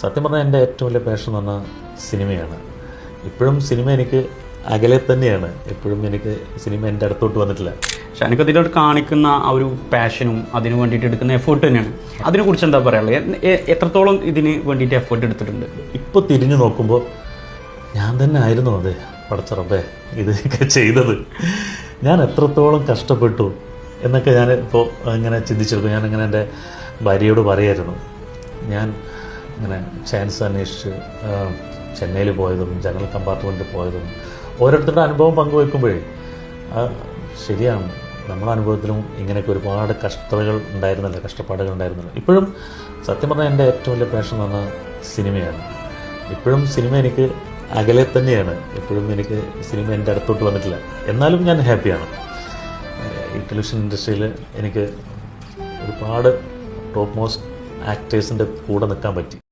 സത്യം പറഞ്ഞാൽ എന്റെ ഏറ്റവും വലിയ പാഷൻ എന്ന് പറഞ്ഞാൽ സിനിമയാണ്. ഇപ്പോഴും സിനിമ എനിക്ക് അകലെ തന്നെയാണ്. എപ്പോഴും എനിക്ക് സിനിമ എന്റെ അടുത്തോട്ട് വന്നിട്ടില്ല. പക്ഷെ എനിക്ക് അതിനോട് കാണിക്കുന്ന ആ ഒരു പാഷനും അതിന് വേണ്ടിയിട്ട് എടുക്കുന്ന എഫേർട്ട് തന്നെയാണ്. അതിനെക്കുറിച്ച് എന്താ പറയാനുള്ളത്? എത്രത്തോളം ഇതിന് വേണ്ടിയിട്ട് എഫേർട്ട് എടുത്തിട്ടുണ്ട്? ഇപ്പോൾ തിരിഞ്ഞു നോക്കുമ്പോൾ ഞാൻ തന്നെ ആയിരുന്നു അതെ പടച്ചറപ്പേ ഇതൊക്കെ ചെയ്തത്. ഞാൻ എത്രത്തോളം കഷ്ടപ്പെട്ടു എന്നൊക്കെ ഞാൻ ഇപ്പോൾ ഇങ്ങനെ ചിന്തിച്ചെടുക്കും. ഞാനിങ്ങനെ എന്റെ ഭാര്യയോട് പറയായിരുന്നു. ഞാൻ ഇങ്ങനെ ചാൻസ് അന്വേഷിച്ച് ചെന്നൈയിൽ പോയതും ജനറൽ കമ്പാർട്ട്മെന്റിൽ പോയതും ഓരോരുത്തരുടെ അനുഭവം പങ്കുവെക്കുമ്പോഴേ ശരിയാണ്. നമ്മുടെ അനുഭവത്തിലും ഇങ്ങനെയൊക്കെ ഒരുപാട് കഷ്ടതകൾ ഉണ്ടായിരുന്നല്ലോ കഷ്ടപ്പാടുകൾ ഉണ്ടായിരുന്നല്ലോ. ഇപ്പോഴും സത്യം പറഞ്ഞാൽ എന്റെ ഏറ്റവും വലിയ പാഷൻ എന്ന് സിനിമയാണ്. ഇപ്പോഴും സിനിമ എനിക്ക് അകലെ തന്നെയാണ്. എപ്പോഴും എനിക്ക് സിനിമ എന്റെ അടുത്തോട്ട് വന്നിട്ടില്ല. എന്നാലും ഞാൻ ഹാപ്പിയാണ്. ഈ ടെലിവിഷൻ ഇൻഡസ്ട്രിയിൽ എനിക്ക് ഒരുപാട് ടോപ്പ് മോസ്റ്റ് ആക്ടേഴ്സിന്റെ കൂടെ നിൽക്കാൻ പറ്റി.